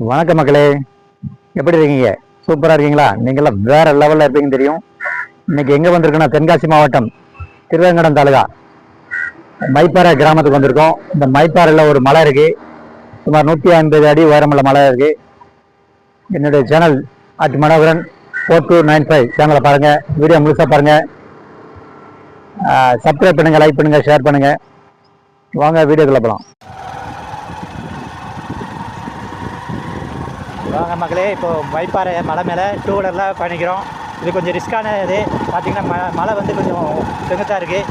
வணக்கம் மக்களே. எப்படி இருக்கீங்க? சூப்பராக இருக்கீங்களா? நீங்களாம் வேற லெவலில் இருப்பீங்கன்னு தெரியும். இன்னைக்கு எங்கே வந்திருக்குன்னா தென்காசி மாவட்டம் திருவேங்கடம் தாலுகா. மைப்பாறை கிராமத்துக்கு வந்திருக்கோம். இந்த மைப்பாறையில் ஒரு மலை இருக்குது சுமார் நூற்றி ஐம்பது அடி உயரமுள்ள மலை இருக்குது என்னுடைய channel at Manoharan four two nine five சேனலை பாருங்கள் வீடியோ முழுசாக பாருங்கள் சப்ஸ்கிரைப் பண்ணுங்கள் லைக் பண்ணுங்கள் ஷேர் பண்ணுங்கள் வாங்க வீடியோக்குள்ள போகலாம் வாங்க மக்களே இப்போ வைப்பாறை மலை மேலே டூ வீலரில் பயணிக்கிறோம். இது கொஞ்சம் ரிஸ்க்கான இது. பார்த்திங்கன்னா ம மலை வந்து கொஞ்சம் செங்குத்தாக இருக்குது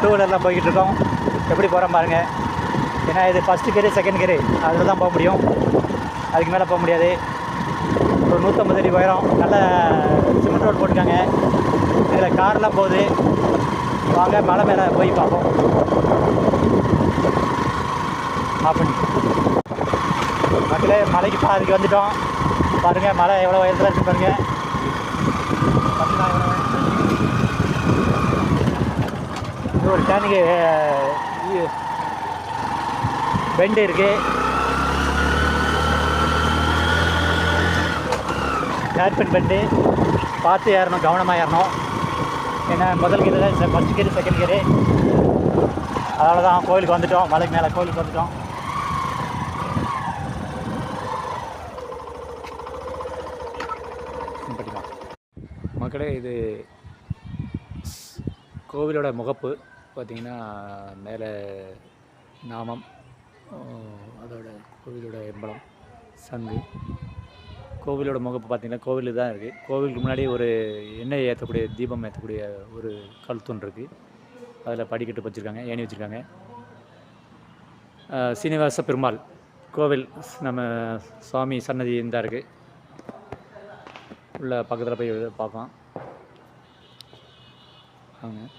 டூ வீலரில் போய்கிட்டு இருக்கோம். எப்படி போகிறோம் பாருங்கள் ஏன்னா இது ஃபஸ்ட்டு கேரு செகண்ட் கேரு அதில் தான் போக முடியும். அதுக்கு மேலே போக முடியாது. ஒரு நூற்றம்பது அடி உயரம். நல்ல சிமெண்ட் ரோடு போட்டிருக்காங்க. இதில் கார்லாம் போகுது. வாங்க மலை மேலே போய் பார்ப்போம். ஆஃப் பண்ணி மக்களே மலைக்கு பாதிக்கு வந்துட்டோம். பாருங்க மலை எவ்வளோ உயரத்தில் இருக்கு பாருங்க. இது ஒரு டேனுக்கு பெண்டு இருக்கு. ஹேர்பின் பெண்டு பார்த்து ஏறணும் கவனமாக ஏறணும். ஏன்னா முதல் கீரை ஃபஸ்ட் கீரை செகண்ட் கீரை அதனால தான் கோயிலுக்கு வந்துட்டோம். மலைக்கு மேலே கோயிலுக்கு வந்துட்டோம் படிக்கலாம் மக்களே இது கோவிலோட முகப்பு பார்த்தீங்கன்னா மேலே நாமம் அதோட கோவிலோட எம்பளம் சங்கு. கோவிலோட முகப்பு பார்த்திங்கன்னா கோவில் தான் இருக்குது கோவிலுக்கு முன்னாடி ஒரு எண்ணெய் ஏற்றக்கூடிய தீபம் ஏற்றக்கூடிய ஒரு கல் தூண் இருக்குது அதில் படிக்கட்டு வச்சுருக்காங்க ஏணி வச்சுருக்காங்க. சீனிவாச பெருமாள் கோவில் நம்ம சுவாமி சன்னதி தான் இருக்குது உள்ள பக்கத்தில் போய் பார்க்கலாம். இருக்காங்க.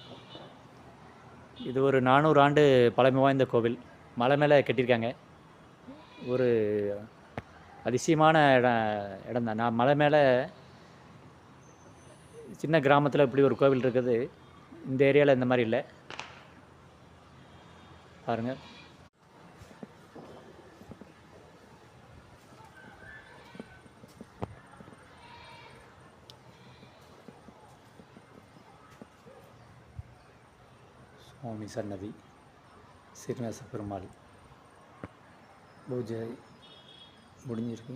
இது ஒரு நானூறு ஆண்டு பழமை வாய்ந்த கோவில். மலை மேலே கட்டியிருக்காங்க. ஒரு அதிசயமான இடம் இடம் தான் நான் மலை மேலே சின்ன கிராமத்தில் இப்படி ஒரு கோவில் இருக்குது. இந்த ஏரியாவில் இந்த மாதிரி இல்லை. பாருங்கள் சுவாமி சன்னதி சீனிவாச பெருமாள். பூஜை முடிஞ்சிருக்கு.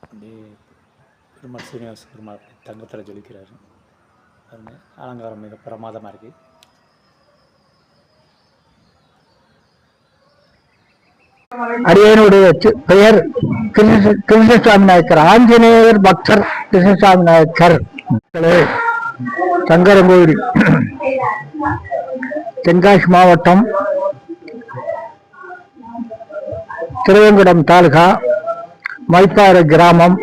அப்படியே பெருமாள் சீனிவாச பெருமாள் தங்கத்தில் ஜொலிக்கிறாரு. பாருங்க அலங்காரம் மிக பிரமாதமாக இருக்குது அடியனுடைய பெயர் கிருஷ்ண- கிருஷ்ணசாமி நாயக்கர் ஆஞ்சநேயர் பக்தர் கிருஷ்ணசாமி நாயக்கர் மக்களே, சங்கரங்கோயில் தென்காசி மாவட்டம் திருவங்குடம் தாலுகா மைப்பாறு கிராமம்.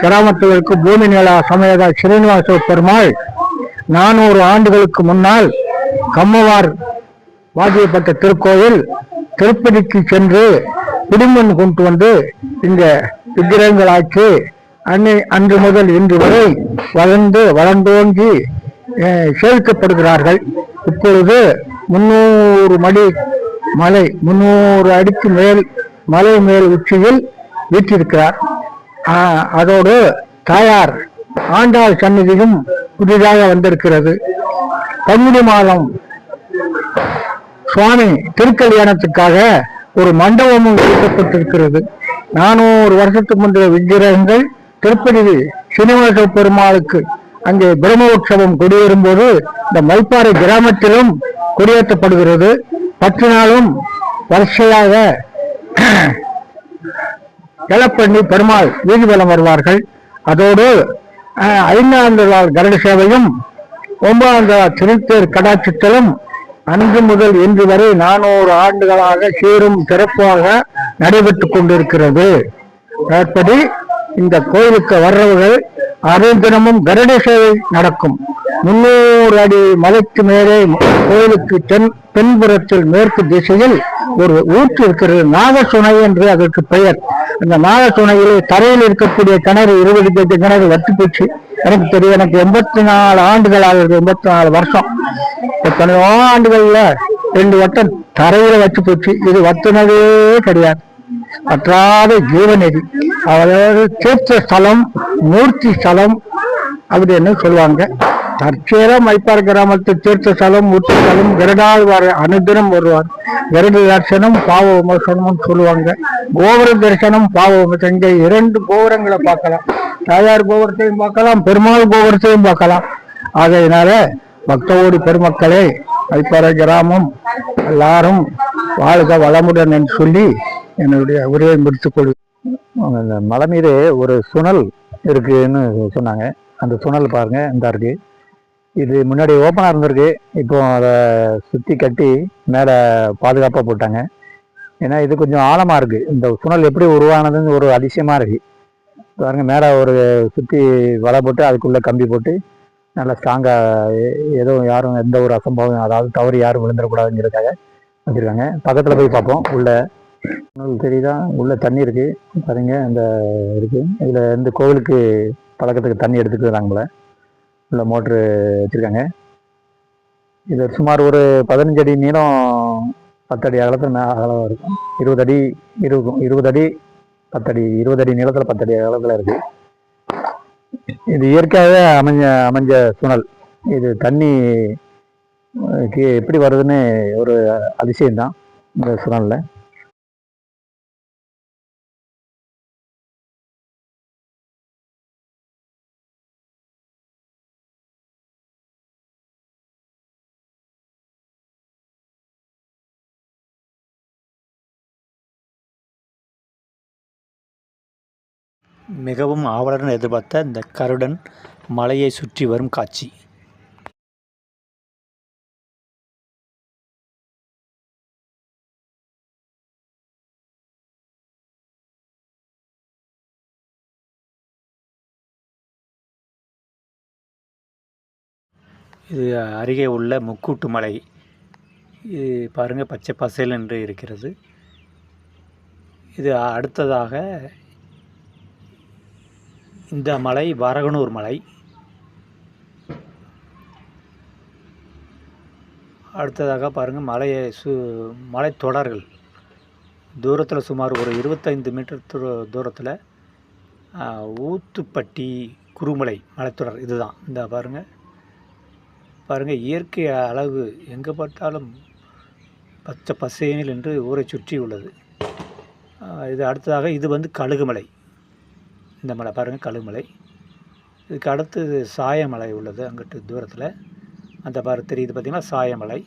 கிராமத்தில் இருக்கும் பூமி நிலா சமேத ஸ்ரீனிவாச பெருமாள் நானூறு ஆண்டுகளுக்கு முன்னால் கம்மவார் வாதியப்பட்ட திருக்கோயில் திருப்பதிக்கு சென்று குடிமண் கொண்டு வந்து இந்த விக்கிரகங்களாக்கி அன்னை அன்று முதல் இன்று வரை வளர்ந்து வளர்ந்தோங்கி அஹ், சேர்க்கப்படுகிறார்கள் இப்பொழுது முன்னூறு மடி மலை முன்னூறு அடிக்கு மேல் மலை மேல் உச்சியில் வீற்றிருக்கிறார். ஆஹ், அதோடு தாயார் ஆண்டாள் சன்னதியும் புதிதாக வந்திருக்கிறது. பங்குனி மாதம் சுவாமி திருக்கல்யாணத்துக்காக ஒரு மண்டபமும் கட்டப்பட்டிருக்கிறது. நானூறு வருஷத்துக்கு முந்தைய விக்கிரகங்கள் திருப்பதி சீனிவாச பெருமாளுக்கு அங்கே பிரம்மோற்சவம் கொடியேறும் போது இந்த மல்பாறை கிராமத்திலும் கொடியேற்றப்படுகிறது. பத்து நாளும் வரிசையாக எலப்பண்ணி பெருமாள் வீதிவலம் வருவார்கள். அதோடு ஐந்தாம் ஐந்தாண்டு நாள் கருட சேவையும் ஒன்பதாம் திருத்தேர் கடாட்சத்திலும் அன்று முதல் இன்று வரை நானூறு ஆண்டுகளாக சீரும் சிறப்பாக நடைபெற்று கொண்டிருக்கிறது. மேற்படி இந்த கோயிலுக்கு வர்றவர்கள் அனுதினமும் கருட சேவை நடக்கும். முன்னூறு அடி மலைக்கு மேலே கோயிலுக்கு தென் தென்புறத்தில் மேற்கு திசையில் ஒரு ஊற்று இருக்கிறது. நாகசுனை என்று அதற்கு பெயர். அந்த நாகசுனையிலே தரையில் இருக்கக்கூடிய கிணறு இருபது கிணறு வற்றி போச்சு. எனக்கு தெரியும் எனக்கு எண்பத்தி நாலு ஆண்டுகள் ஆகுது எண்பத்தி நாலு வருஷம். எத்தனையோ ஆண்டுகள்ல ரெண்டு வட்டம் தரையில வச்சு போச்சு. இது வத்துனதே கிடையாது. வற்றாத ஜீவநதி அதாவது தீர்த்த ஸ்தலம் மூர்த்தி ஸ்தலம் அப்படின்னு சொல்லுவாங்க? தற்சேர மைப்பார் கிராமத்து தீர்த்த ஸ்தலம் மூர்த்தி ஸ்தலம் கருடாழ்வார் அனுதினம் வருவார். கருட தரிசனம் பாவ விமர்சனம்னு சொல்லுவாங்க. கோபுர தரிசனம் பாவ விமர்சனம். இரண்டு கோபுரங்களை பார்க்கலாம். தாயார் கோபுரத்தையும் பார்க்கலாம் பெருமாள் கோபுரத்தையும் பார்க்கலாம். ஆகையினால பக்தோடி பெருமக்களே வைப்பாறை கிராமம் எல்லாரும் வாழ்க வளமுடன் என்று சொல்லி என்னுடைய உரையை முடித்துக் கொள்கிறேன். அந்த மலை மீது ஒரு சுழல் இருக்குன்னு சொன்னாங்க. அந்த சுழல் பாருங்க இந்த இருக்கு. இது முன்னாடி ஓப்பனாக இருந்திருக்கு. இப்போ அதை சுற்றி கட்டி மேலே பாதுகாப்பாக போட்டாங்க. ஏன்னா இது கொஞ்சம் ஆழமாக இருக்குது இந்த சுழல் எப்படி உருவானதுன்னு ஒரு அதிசயமாக இருக்குது பாருங்க மேலே ஒரு சுற்றி வலை போட்டு அதுக்குள்ளே கம்பி போட்டு நல்லா ஸ்ட்ராங்காக எதுவும் யாரும் எந்த ஒரு அசம்பவம் அதாவது தவறு யாரும் விழுந்துடக்கூடாதுங்கிறதுக்காக வச்சுருக்காங்க. பக்கத்தில் போய் பார்ப்போம். உள்ள உங்களுக்கு தெரியுதா? உள்ளே தண்ணி இருக்குது பாருங்க அந்த இருக்குது இதில் இந்த கோவிலுக்கு பழக்கத்துக்கு தண்ணி எடுத்துக்கிறாங்களே. உள்ள மோட்ரு வச்சிருக்காங்க. இது சுமார் ஒரு பதினஞ்சு அடி நீளம் பத்தடி அகலத்தில் அளவாக அகலம் இருக்கும். இருபது அடி இருக்கும் இருபது அடி பத்தடி இருபது அடி நீளத்தில் பத்தடி அளவில் இருக்கு. இது இயற்கையாகவே அமைஞ்ச அமைஞ்ச சுழல் இது தண்ணி எப்படி வருதுன்னு ஒரு அதிசயம்தான் இந்த சுனலில். மிகவும் ஆவலுடன் எதிர்பார்த்த இந்த கருடன் மலையை சுற்றி வரும் காட்சி. இது அருகே உள்ள முக்கூட்டு மலை. இது பாருங்கள் பச்சை பசேல் என்று இருக்கிறது. இது அடுத்ததாக இந்த மலை வரகனூர் மலை. அடுத்ததாக பாருங்கள் மலையை சு மலைத்தொடர்கள் தூரத்தில் சுமார் ஒரு இருபத்தைந்து மீட்டர் தூர தூரத்தில் ஊத்துப்பட்டி குருமலை மலைத்தொடர் இதுதான். இந்த பாருங்கள் பாருங்கள் இயற்கை அழகு எங்கே பார்த்தாலும் பச்சை பசேனில் என்று ஊரை சுற்றி உள்ளது. இது அடுத்ததாக இது வந்து கழுகுமலை. இந்த மலை பாருங்கள் கழுமலை. இதுக்கு அடுத்து சாயமலை உள்ளது அங்கிட்டு தூரத்தில். அந்த பாரு தெரியுது பார்த்திங்கன்னா சாயமலை.